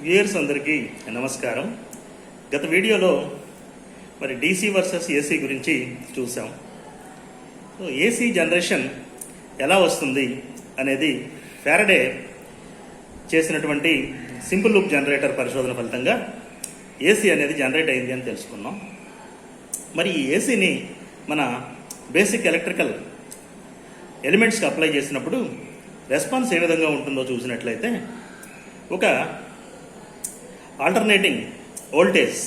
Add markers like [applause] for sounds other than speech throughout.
Viewers అందరికీ నమస్కారం. గత వీడియోలో మరి డీసీ వర్సెస్ ఏసీ గురించి చూసాం సో ఏసీ జనరేషన్ ఎలా వస్తుంది అనేది ఫ్యారడే చేసినటువంటి సింపుల్ లూప్ జనరేటర్ పరిశోధన ఫలితంగా ఏసీ అనేది జనరేట్ అయింది అని తెలుసుకున్నాం. మరి ఈ ఏసీని మన బేసిక్ ఎలక్ట్రికల్ ఎలిమెంట్స్కి అప్లై చేసినప్పుడు రెస్పాన్స్ ఏ విధంగా ఉంటుందో చూసినట్లయితే ఒక ఆల్టర్నేటింగ్ వోల్టేజ్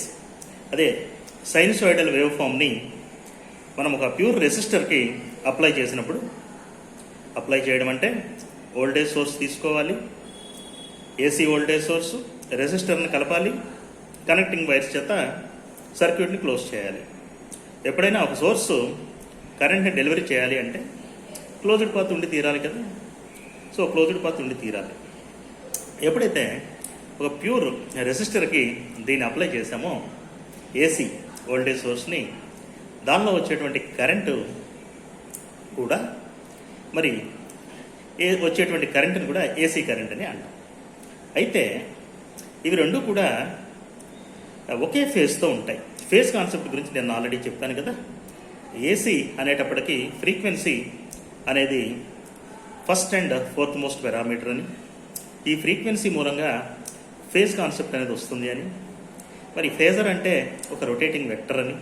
అదే సైన్సోయిడల్ వేవ్ ఫామ్ని మనం ఒక ప్యూర్ రెసిస్టర్కి అప్లై చేసినప్పుడు అప్లై చేయడం అంటే వోల్టేజ్ సోర్స్ తీసుకోవాలి ఏసీ వోల్టేజ్ సోర్స్ రెసిస్టర్ని కలపాలి కనెక్టింగ్ వైర్స్ చేత సర్క్యూట్ని క్లోజ్ చేయాలి. ఎప్పుడైనా ఒక సోర్స్ కరెంట్ని డెలివరీ చేయాలి అంటే క్లోజ్డ్ పాత్ ఉండి తీరాలి కదా. సో క్లోజ్డ్ పాత్ ఉండి తీరాలి. ఎప్పుడైతే ఒక ప్యూర్ రెసిస్టర్కి దీన్ని అప్లై చేసాము ఏసీ వోల్టేజ్ సోర్స్ని. దానిలో వచ్చేటువంటి కరెంటు కూడా మరి ఏ వచ్చేటువంటి కరెంటుని కూడా ఏసీ కరెంట్ అని అంటాం. అయితే ఇవి రెండు కూడా ఒకే ఫేజ్తో ఉంటాయి. ఫేజ్ కాన్సెప్ట్ గురించి నేను ఆల్రెడీ చెప్పాను కదా. ఏసీ అనేటప్పటికీ ఫ్రీక్వెన్సీ అనేది first and fourth most parameter అని. ఈ ఫ్రీక్వెన్సీ మూలంగా ఫేజ్ కాన్సెప్ట్ అనేది వస్తుంది అని. మరి ఫేజర్ అంటే ఒక రొటేటింగ్ వెక్టర్ అని.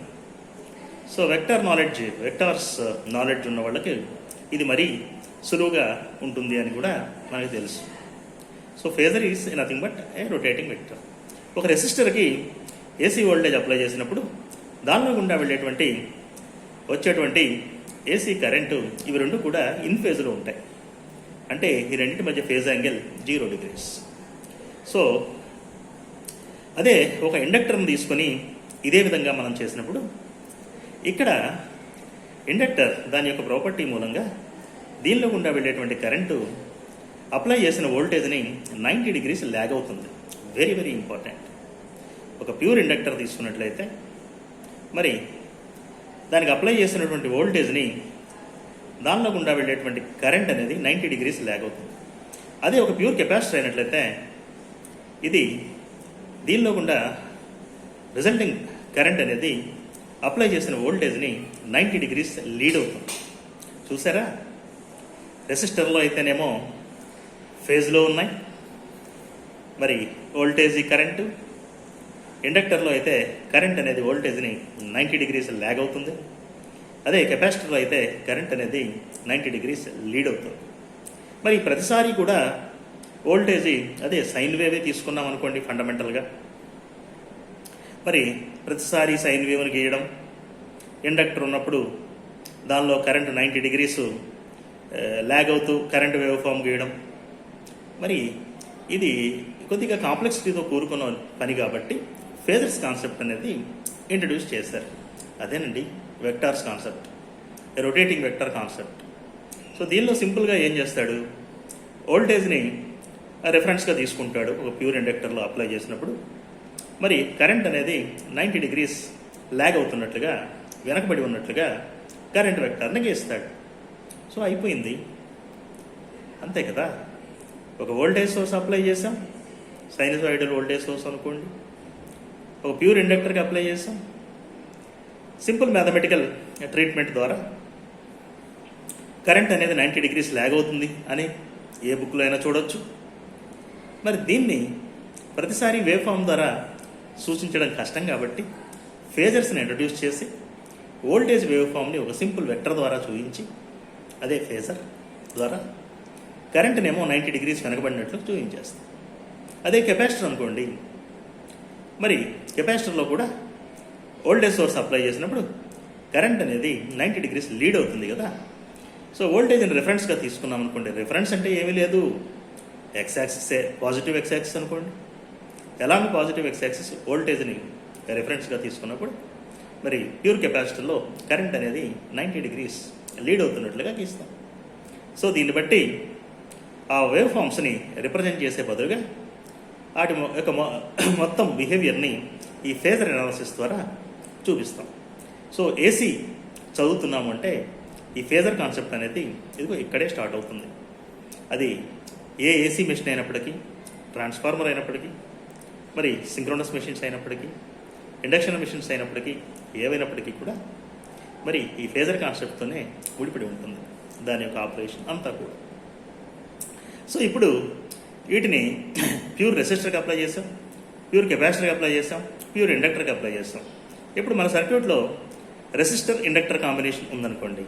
So vector knowledge vectors knowledge ఉన్న వాళ్ళకి ఇది మరీ సులువుగా ఉంటుంది అని కూడా మనకు తెలుసు. So phasor is nothing but a rotating vector. ఒక రెసిస్టర్కి ఏసీ వోల్టేజ్ అప్లై చేసినప్పుడు దానిలో గుండా వెళ్ళేటువంటి వచ్చేటువంటి ఏసీ కరెంటు ఇవి రెండు కూడా ఇన్ ఫేజ్లో ఉంటాయి. అంటే ఈ రెండింటి మధ్య phase angle zero degrees. So అదే ఒక ఇండక్టర్ని తీసుకొని ఇదే విధంగా మనం చేసినప్పుడు ఇక్కడ ఇండక్టర్ దాని యొక్క ప్రాపర్టీ మూలంగా దీనిలో గుండా వెళ్ళేటువంటి కరెంటు అప్లై చేసిన వోల్టేజ్ని నైంటీ డిగ్రీస్ ల్యాగ్ అవుతుంది. వెరీ వెరీ ఇంపార్టెంట్ ఒక ప్యూర్ ఇండక్టర్ తీసుకున్నట్లయితే మరి దానికి అప్లై చేసినటువంటి వోల్టేజ్ని దానిలో గుండా వెళ్ళేటువంటి కరెంట్ అనేది నైంటీ డిగ్రీస్ ల్యాగ్ అవుతుంది. అదే ఒక ప్యూర్ కెపాసిటర్ అయినట్లయితే ఇది దీనిలో గుండా రిజల్టింగ్ కరెంట్ అనేది అప్లై చేసిన వోల్టేజ్ని నైంటీ డిగ్రీస్ లీడ్ అవుతుంది. చూసారా? రెసిస్టర్లో అయితేనేమో ఫేజ్లో ఉన్నాయి. మరి వోల్టేజ్ కరెంటు ఇండక్టర్లో అయితే కరెంట్ అనేది వోల్టేజ్ని నైంటీ డిగ్రీస్ ల్యాగ్ అవుతుంది. అదే కెపాసిటర్లో అయితే కరెంట్ అనేది నైంటీ డిగ్రీస్ లీడ్ అవుతుంది. మరి ప్రతిసారి కూడా ఓల్టేజీ అదే సైన్ వేవే తీసుకున్నాం అనుకోండి ఫండమెంటల్గా. మరి ప్రతిసారి సైన్ వేవ్ని గీయడం ఇండక్టర్ ఉన్నప్పుడు దానిలో కరెంట్ నైంటీ డిగ్రీస్ ల్యాగ్ అవుతూ కరెంట్ వేవ్ ఫామ్ గీయడం. మరి ఇది కొద్దిగా కాంప్లెక్సిటీతో కూరుకున్న పని కాబట్టి ఫేజర్స్ కాన్సెప్ట్ అనేది ఇంట్రడ్యూస్ చేశారు. అదేనండి vectors concept rotating vector concept. So దీనిలో సింపుల్గా ఏం చేస్తాడు? ఓల్టేజ్ని రెఫరెన్స్గా తీసుకుంటాడు ఒక ప్యూర్ ఇండక్టర్లో అప్లై చేసినప్పుడు. మరి కరెంట్ అనేది నైంటీ డిగ్రీస్ ల్యాగ్ అవుతున్నట్లుగా వెనకబడి ఉన్నట్లుగా కరెంట్ వెక్టర్ని గీస్తాడు. సో అయిపోయింది. అంతే కదా? ఒక వోల్టేజ్ సోర్స్ అప్లై చేసాం సైనసాయిడల్ వోల్టేజ్ సోర్స్ అనుకోండి. ఒక ప్యూర్ ఇండక్టర్కి అప్లై చేసాం సింపుల్ మ్యాథమెటికల్ ట్రీట్మెంట్ ద్వారా కరెంట్ అనేది నైంటీ డిగ్రీస్ ల్యాగ్ అవుతుంది అని ఏ బుక్లో అయినా చూడొచ్చు. మరి దీన్ని ప్రతిసారి వేవ్ ఫామ్ ద్వారా సూచించడం కష్టం కాబట్టి ఫేజర్స్ని ఇంట్రడ్యూస్ చేసి ఓల్టేజ్ వేవ్ ఫామ్ని ఒక సింపుల్ వెక్టర్ ద్వారా చూపించి అదే ఫేజర్ ద్వారా కరెంట్నేమో నైంటీ డిగ్రీస్ వెనకబడినట్లు చూపించేస్తాం అదే కెపాసిటర్ అనుకోండి. మరి కెపాసిటర్లో కూడా ఓల్టేజ్ సోర్స్ అప్లై చేసినప్పుడు కరెంట్ అనేది నైంటీ డిగ్రీస్ లీడ్ అవుతుంది కదా. సో ఓల్టేజ్ని రిఫరెన్స్గా తీసుకున్నాం అనుకోండి రిఫరెన్స్ అంటే ఏమీ లేదు. ఎక్స్ యాక్సిసే పాజిటివ్ ఎక్స్ యాక్సిస్ అనుకోండి. ఎలాంటి పాజిటివ్ ఎక్స్ యాక్సిస్ వోల్టేజ్ని రిఫరెన్స్గా తీసుకున్నప్పుడు మరి ప్యూర్ కెపాసిటర్లో కరెంట్ అనేది నైంటీ డిగ్రీస్ లీడ్ అవుతున్నట్లుగా గీస్తాం. సో దీన్ని బట్టి ఆ వేవ్ ఫామ్స్ని రిప్రజెంట్ చేసే బదులుగా వాటి యొక్క మొ- [coughs] మొత్తం బిహేవియర్ని ఈ ఫేజర్ అనాలిసిస్ ద్వారా చూపిస్తాం. సో ఏసీ చదువుతున్నాము అంటే ఈ ఫేజర్ కాన్సెప్ట్ అనేది ఇదిగో ఇక్కడే స్టార్ట్ అవుతుంది. అది ఏ ఏసీ మెషిన్ అయినప్పటికీ ట్రాన్స్ఫార్మర్ అయినప్పటికీ మరి సింక్రోనస్ మెషిన్స్ అయినప్పటికీ ఇండక్షన్ మెషిన్స్ అయినప్పటికీ ఏవైనప్పటికీ కూడా మరి ఈ ఫేజర్ కాన్సెప్ట్తోనే ముడిపడి ఉంటుంది. దాని యొక్క ఆపరేషన్ అంతా కూడా. సో ఇప్పుడు వీటిని ప్యూర్ రెసిస్టర్కి అప్లై చేసాం ప్యూర్ కెపాసిటర్కి అప్లై చేసాం ప్యూర్ ఇండక్టర్కి అప్లై చేస్తాం ఇప్పుడు మన సర్క్యూట్లో రెసిస్టర్ ఇండక్టర్ కాంబినేషన్ ఉందనుకోండి.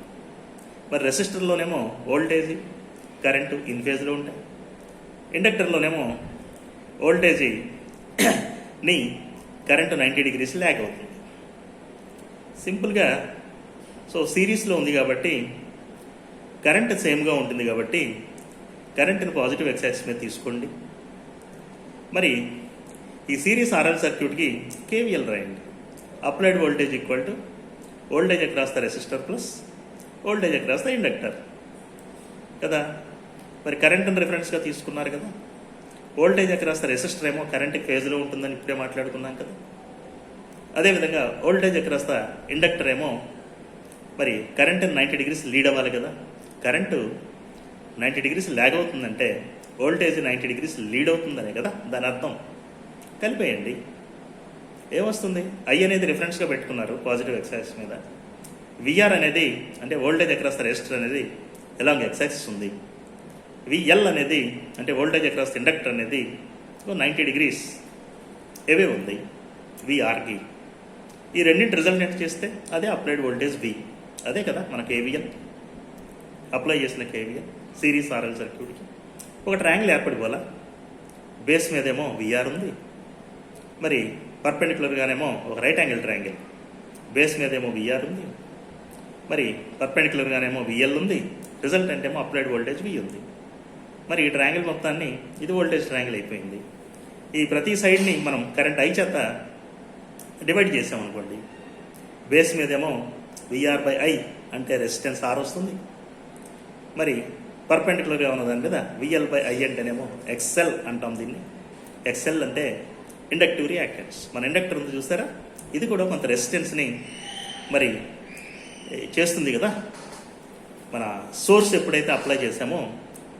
మరి రెసిస్టర్లోనేమో వోల్టేజ్ కరెంటు ఇన్ ఫేజ్లో ఉంటాయి. ఇండక్టర్లోనేమో వోల్టేజీ ని కరెంటు నైంటీ డిగ్రీస్ ల్యాగ్ అవుతుంది. సింపుల్గా సో సిరీస్లో ఉంది కాబట్టి కరెంట్ సేమ్గా ఉంటుంది కాబట్టి కరెంట్ని పాజిటివ్ ఎక్సైజ్ మీద తీసుకోండి. మరి ఈ సిరీస్ ఆర్ఎల్ సర్క్యూట్కి కేవీఎల్ రాయండి. Applied voltage equal to voltage across the resistor plus voltage across the inductor. కదా? మరి కరెంట్ని రిఫరెన్స్గా తీసుకున్నారు కదా. వోల్టేజ్ అక్రాస్ ద రెసిస్టర్ ఏమో కరెంట్ ఫేజ్లో ఉంటుందని ఇప్పుడే మాట్లాడుకున్నాం కదా. అదేవిధంగా వోల్టేజ్ అక్రాస్ ద ఇండక్టర్ ఏమో మరి కరెంట్ నైంటీ డిగ్రీస్ లీడ్ అవ్వాలి కదా. కరెంటు నైంటీ డిగ్రీస్ ల్యాగ్ అవుతుందంటే వోల్టేజ్ నైంటీ డిగ్రీస్ లీడ్ అవుతుందనే కదా దాని అర్థం. కలిపేయండి. ఏమొస్తుంది? ఐ అనేది రిఫరెన్స్గా పెట్టుకున్నారు పాజిటివ్ ఎక్సైజ్ మీద. విఆర్ అనేది అంటే వోల్టేజ్ అక్రాస్ ద రెసిస్టర్ అనేది ఎలాంగ్ ఎక్సైజ్ ఉంది. విఎల్ అనేది అంటే వోల్టేజ్ అక్రాస్ ఇండక్టర్ అనేది నైంటీ డిగ్రీస్ ఏవే ఉంది. విఆర్కి ఈ రెండింటి రిజల్ట్ చేస్తే అదే అప్లైడ్ వోల్టేజ్ వి అదే కదా మన కేవీఎల్ అప్లై చేసిన కేవీఎల్ సిరీస్ ఆర్ఎల్ సర్క్యూట్కి ఒక ట్రయాంగిల్ ఏర్పడిపోలా బేస్ మీదేమో విఆర్ ఉంది. మరి పర్పెండిక్యులర్గానేమో ఒక రైట్ యాంగిల్ ట్రయాంగిల్ బేస్ మీదేమో విఆర్ ఉంది. మరి పర్పెండిక్యులర్గానేమో విఎల్ ఉంది. రిజల్ట్ అంటేమో అప్లైడ్ వోల్టేజ్ వి ఉంది. మరి ఈ ట్రయాంగిల్ మొత్తాన్ని ఇది వోల్టేజ్ ట్రయాంగిల్ అయిపోయింది. ఈ ప్రతి సైడ్ని మనం కరెంట్ ఐ చేత డివైడ్ చేసామనుకోండి బేస్ మీదేమో విఆర్ బై ఐ అంటే రెసిస్టెన్స్ ఆర్ వస్తుంది. మరి పర్పెండిక్యులర్గా ఉన్న దాని మీద విఎల్ బై ఐ అంటేనేమో ఎక్సెల్ అంటాం దీన్ని. ఎక్సెల్ అంటే ఇండక్టివ్ రియాక్టెన్స్ మన ఇండక్టర్ ఉంది చూస్తారా ఇది కూడా కొంత రెసిస్టెన్స్ని మరి చేస్తుంది కదా. మన సోర్స్ ఎప్పుడైతే అప్లై చేసామో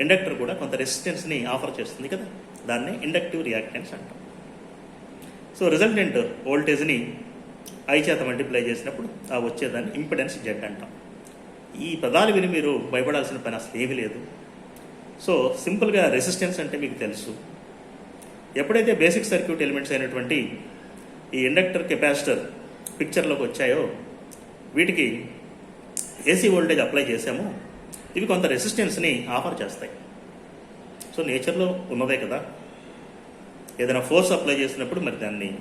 ఇండక్టర్ కూడా కొంత రెసిస్టెన్స్ని ఆఫర్ చేస్తుంది కదా దాన్ని ఇండక్టివ్ రియాక్టెన్స్ అంటాం. సో రిజల్టెంట్ వోల్టేజ్ని ఐ చేత మల్టిప్లై చేసినప్పుడు ఆ వచ్చేదాన్ని ఇంపిడెన్స్ జెడ్ అంటాం. ఈ పదాలు విని మీరు భయపడాల్సిన పని అసలు ఏమీ లేదు. సో సింపుల్గా రెసిస్టెన్స్ అంటే మీకు తెలుసు. ఎప్పుడైతే బేసిక్ సర్క్యూట్ ఎలిమెంట్స్ అయినటువంటి ఈ ఇండక్టర్ కెపాసిటర్ పిక్చర్లోకి వచ్చాయో వీటికి ఏసీ వోల్టేజ్ అప్లై చేసామో ఇవి కొంత రెసిస్టెన్స్ని ఆఫర్ చేస్తాయి. సో నేచర్లో ఉన్నదే కదా. ఏదైనా ఫోర్స్ అప్లై చేసినప్పుడు మరి దాన్ని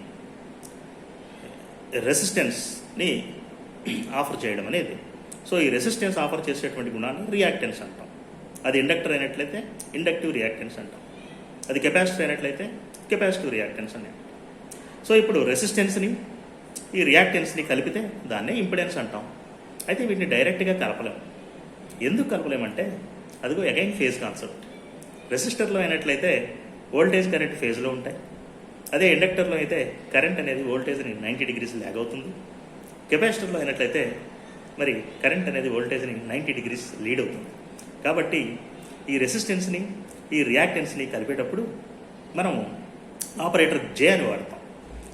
రెసిస్టెన్స్ని ఆఫర్ చేయడం అనేది. సో ఈ రెసిస్టెన్స్ ఆఫర్ చేసేటువంటి గుణాన్ని రియాక్టెన్స్ అంటాం. అది ఇండక్టర్ అయినట్లయితే ఇండక్టివ్ రియాక్టెన్స్ అంటాం. అది కెపాసిటర్ అయినట్లయితే కెపాసిటివ్ రియాక్టెన్స్ అని. అంటాం. సో ఇప్పుడు రెసిస్టెన్స్ని ఈ రియాక్టెన్స్ని కలిపితే దాన్నే ఇంపిడెన్స్ అంటాం. అయితే వీటిని డైరెక్ట్గా కలపలేము ఎందుకు కలపలేమంటే అదిగో అగైన్ ఫేజ్ కాన్సెప్ట్ రెసిస్టర్లో అయినట్లయితే వోల్టేజ్ కరెంట్ ఫేజ్లో ఉంటాయి. అదే ఇండక్టర్లో అయితే కరెంట్ అనేది వోల్టేజ్ని నైంటీ డిగ్రీస్ ల్యాగ్ అవుతుంది. కెపాసిటర్లో అయినట్లయితే మరి కరెంట్ అనేది వోల్టేజ్ని నైంటీ డిగ్రీస్ లీడ్ అవుతుంది. కాబట్టి ఈ రెసిస్టెన్స్ని ఈ రియాక్టెన్స్ని కలిపేటప్పుడు మనం ఆపరేటర్ జే అని వాడతాం.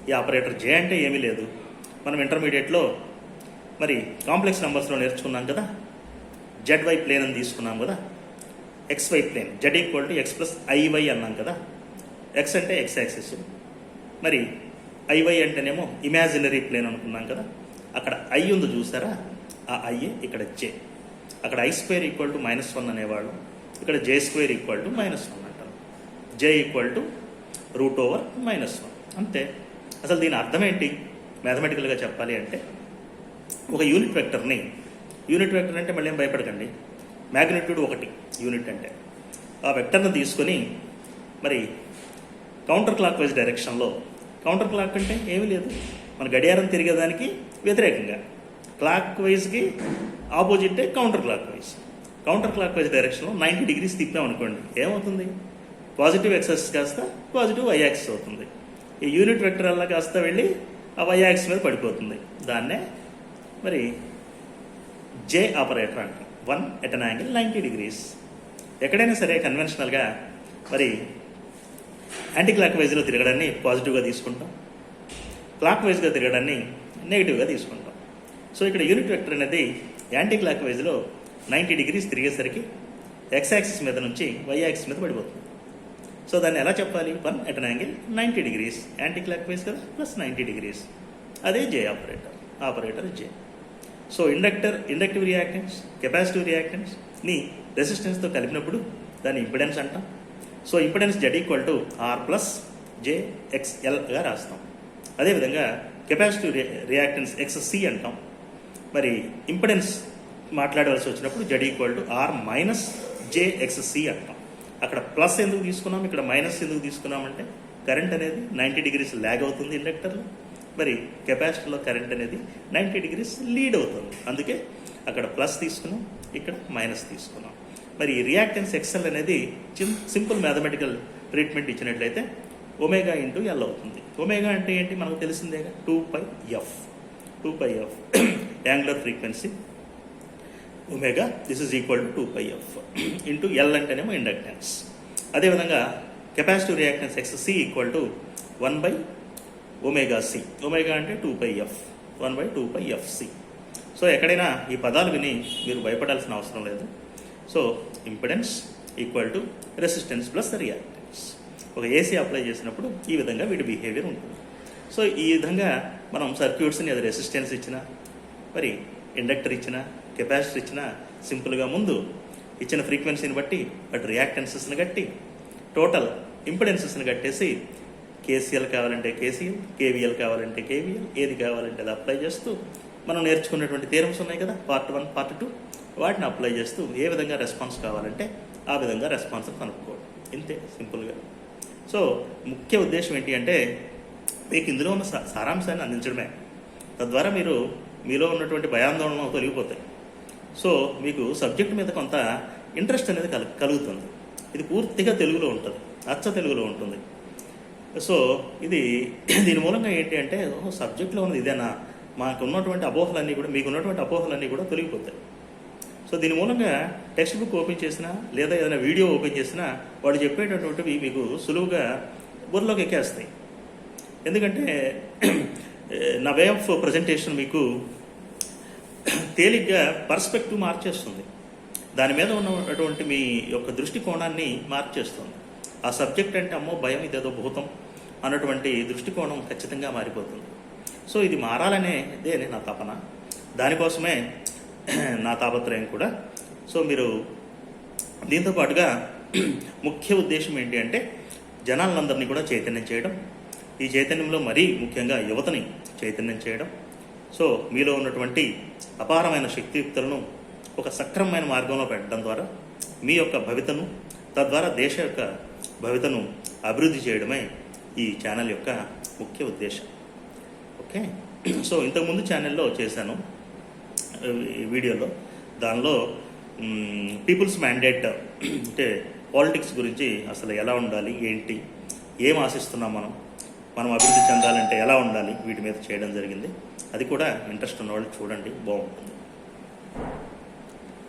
ఈ ఆపరేటర్ జే అంటే ఏమీ లేదు. మనం ఇంటర్మీడియట్లో మరి కాంప్లెక్స్ నెంబర్స్లో నేర్చుకున్నాం కదా? జెడ్ వై ప్లేన్ అని తీసుకున్నాం కదా X Y plane. Z equal to X plus i y అన్నాం కదా ఎక్స్ అంటే ఎక్స్ యాక్సిస్. మరి ఐవై అంటేనేమో ఇమాజినరీ ప్లేన్ అనుకున్నాం కదా అక్కడ ఐ ఉంది చూసారా? ఆ ఐఏ ఇక్కడ జే. అక్కడ I square equal to minus one అనేవాళ్ళు. ఇక్కడ J square equal to minus one అంటారు J equal to root over minus one. అంతే. అసలు దీని అర్థం ఏంటి? మ్యాథమెటికల్గా చెప్పాలి అంటే ఒక యూనిట్ వెక్టర్ని యూనిట్ వెక్టర్ అంటే మళ్ళీ ఏం భయపడకండి. మ్యాగ్నిట్యూడ్ ఒకటి యూనిట్ అంటే. ఆ వెక్టర్ని తీసుకొని మరి కౌంటర్ క్లాక్ వైజ్ డైరెక్షన్లో కౌంటర్ క్లాక్ అంటే ఏమీ లేదు. మన గడియారం తిరిగేదానికి వ్యతిరేకంగా. క్లాక్ వైజ్కి ఆపోజిటే counter clockwise counter clockwise డైరెక్షన్లో నైంటీ డిగ్రీస్ తిప్పాం అనుకోండి ఏమవుతుంది? పాజిటివ్ ఎక్సెస్ కాస్త పాజిటివ్ వైయాక్సిస్ అవుతుంది. ఈ యూనిట్ వెక్టర్ అలా కాస్త వెళ్ళి ఆ వైయాక్సిస్ మీద పడిపోతుంది. దాన్నే మరి జే ఆపరేటర్ అంటాం. One at an angle ninety degrees ఎక్కడైనా సరే కన్వెన్షనల్గా మరి యాంటీ క్లాక్ వైజ్లో తిరగడాన్ని పాజిటివ్గా తీసుకుంటాం. క్లాక్ వైజ్గా తిరగడాన్ని నెగిటివ్గా తీసుకుంటాం. సో ఇక్కడ యూనిట్ వెక్టర్ అనేది యాంటీ క్లాక్ వైజ్లో నైంటీ డిగ్రీస్ తిరిగేసరికి ఎక్స్ యాక్సిస్ మీద నుంచి వై యాక్సిస్ మీద పడిపోతుంది. సో దాన్ని ఎలా చెప్పాలి? One at an angle ninety degrees anti clockwise కదా ప్లస్ నైంటీ డిగ్రీస్ అదే J operator operator J so inductor inductive reactance capacitive రియాక్టెన్స్ని రెసిస్టెన్స్తో కలిపినప్పుడు దాని ఇంపిడెన్స్ అంటాం. So impedance Z equal to R plus J ఎక్స్ఎల్గా రాస్తాం. అదేవిధంగా కెపాసిటివ్ రియాక్టెన్స్ ఎక్స్సి అంటాం. మరి ఇంపిడెన్స్ మాట్లాడవలసి వచ్చినప్పుడు Z equal to R minus J X C అంటాం. అక్కడ ప్లస్ ఎందుకు తీసుకున్నాం? ఇక్కడ మైనస్ ఎందుకు తీసుకున్నామంటే కరెంట్ అనేది నైంటీ డిగ్రీస్ ల్యాగ్ అవుతుంది ఇండక్టర్లో మరి కెపాసిటర్లో కరెంట్ అనేది నైంటీ డిగ్రీస్ లీడ్ అవుతుంది. అందుకే అక్కడ ప్లస్ తీసుకున్నాం ఇక్కడ మైనస్ తీసుకున్నాం. మరి రియాక్టెన్స్ ఎక్సెల్ అనేది సింపుల్ మ్యాథమెటికల్ ట్రీట్మెంట్ ఇచ్చినట్లయితే ఒమేగా ఇంటూ ఎల్ అవుతుంది. ఒమేగా అంటే ఏంటి? మనకు తెలిసిందేగా two pi F. Two pi F [clears throat] angular frequency. Omega this is equal to two pi F. [clears throat] Into L అంటేనేమో ఇండక్టెన్స్. అదేవిధంగా capacitive reactance X C equal to one by omega C. Omega అంటే two pi F. One by two pi F C. So ఎక్కడైనా ఈ పదాలు విని మీరు భయపడాల్సిన అవసరం లేదు. So impedance equal to resistance plus reactance. ఒక ఏసీ అప్లై చేసినప్పుడు ఈ విధంగా వీటి బిహేవియర్ ఉంటుంది. సో ఈ విధంగా మనం సర్క్యూట్స్ని అది రెసిస్టెన్స్ ఇచ్చిన మరి ఇండక్టర్ ఇచ్చిన కెపాసిటర్ ఇచ్చినా సింపుల్గా ముందు ఇచ్చిన ఫ్రీక్వెన్సీని బట్టి అటు రియాక్టెన్సెస్ని కట్టి టోటల్ ఇంపిడెన్సెస్ని కట్టేసి కేసీఎల్ కావాలంటే కేసీఎల్ కేవీఎల్ కావాలంటే కేవీఎల్ ఏది కావాలంటే అది అప్లై చేస్తూ మనం నేర్చుకున్నటువంటి థీరమ్స్ ఉన్నాయి కదా పార్ట్ వన్ పార్ట్ టూ వాటిని అప్లై చేస్తూ ఏ విధంగా రెస్పాన్స్ కావాలంటే ఆ విధంగా రెస్పాన్స్ కనుక్కోవడం. ఇంతే సింపుల్గా సో ముఖ్య ఉద్దేశం ఏంటి అంటే మీకు ఇందులో ఉన్న సారాంశాన్ని అందించడమే. తద్వారా మీరు మీలో ఉన్నటువంటి భయాందోళన తొలగిపోతాయి. సో మీకు సబ్జెక్ట్ మీద కొంత ఇంట్రెస్ట్ అనేది కలు కలుగుతుంది. ఇది పూర్తిగా తెలుగులో ఉంటుంది. అచ్చ తెలుగులో ఉంటుంది. సో ఇది [clears throat] దీని మూలంగా ఏంటి అంటే సబ్జెక్ట్లో ఉన్నది ఇదేనా? మాకు ఉన్నటువంటి అపోహలన్నీ కూడా మీకు ఉన్నటువంటి అపోహలన్నీ కూడా తొలగిపోతాయి. సో దీని మూలంగా టెక్స్ట్ బుక్ ఓపెన్ చేసినా లేదా ఏదైనా వీడియో ఓపెన్ చేసినా వాడు చెప్పేటటువంటివి మీకు సులువుగా బుర్రలోకి ఎక్కేస్తాయి. ఎందుకంటే [clears throat] నా వే ఆఫ్ ప్రజెంటేషన్ మీకు [clears throat] తేలిగ్గా పర్స్పెక్టివ్ మార్చేస్తుంది దాని మీద ఉన్నటువంటి మీ యొక్క దృష్టికోణాన్ని మార్చేస్తుంది ఆ సబ్జెక్ట్ అంటే అమ్మో భయం ఇదేదో భూతం. అన్నటువంటి దృష్టికోణం ఖచ్చితంగా మారిపోతుంది. సో ఇది మారాలనేదే నా తపన. దానికోసమే [clears throat] నా తాపత్రయం కూడా. సో మీరు దీంతో పాటుగా [clears throat] ముఖ్య ఉద్దేశం ఏంటి అంటే జనాలందరినీ కూడా చైతన్యం చేయడం. ఈ చైతన్యంలో మరీ ముఖ్యంగా యువతని చైతన్యం చేయడం. సో మీలో ఉన్నటువంటి అపారమైన శక్తియుక్తులను ఒక సక్రమమైన మార్గంలో పెట్టడం ద్వారా మీ యొక్క భవితను తద్వారా దేశ యొక్క భవితను అభివృద్ధి చేయడమే ఈ ఛానల్ యొక్క ముఖ్య ఉద్దేశం. ఓకే? [clears throat] సో ఇంతకుముందు ఛానల్లో చేశాను. వీడియోలో. దానిలో పీపుల్స్ మ్యాండేట్ [clears throat] అంటే పాలిటిక్స్ గురించి అసలు ఎలా ఉండాలి ఏంటి ఏం ఆశిస్తున్నాం మనం మనం అభివృద్ధి చెందాలంటే ఎలా ఉండాలి వీటి మీద చేయడం జరిగింది. అది కూడా ఇంట్రెస్ట్ ఉన్న వాళ్ళు చూడండి బాగుంటుంది.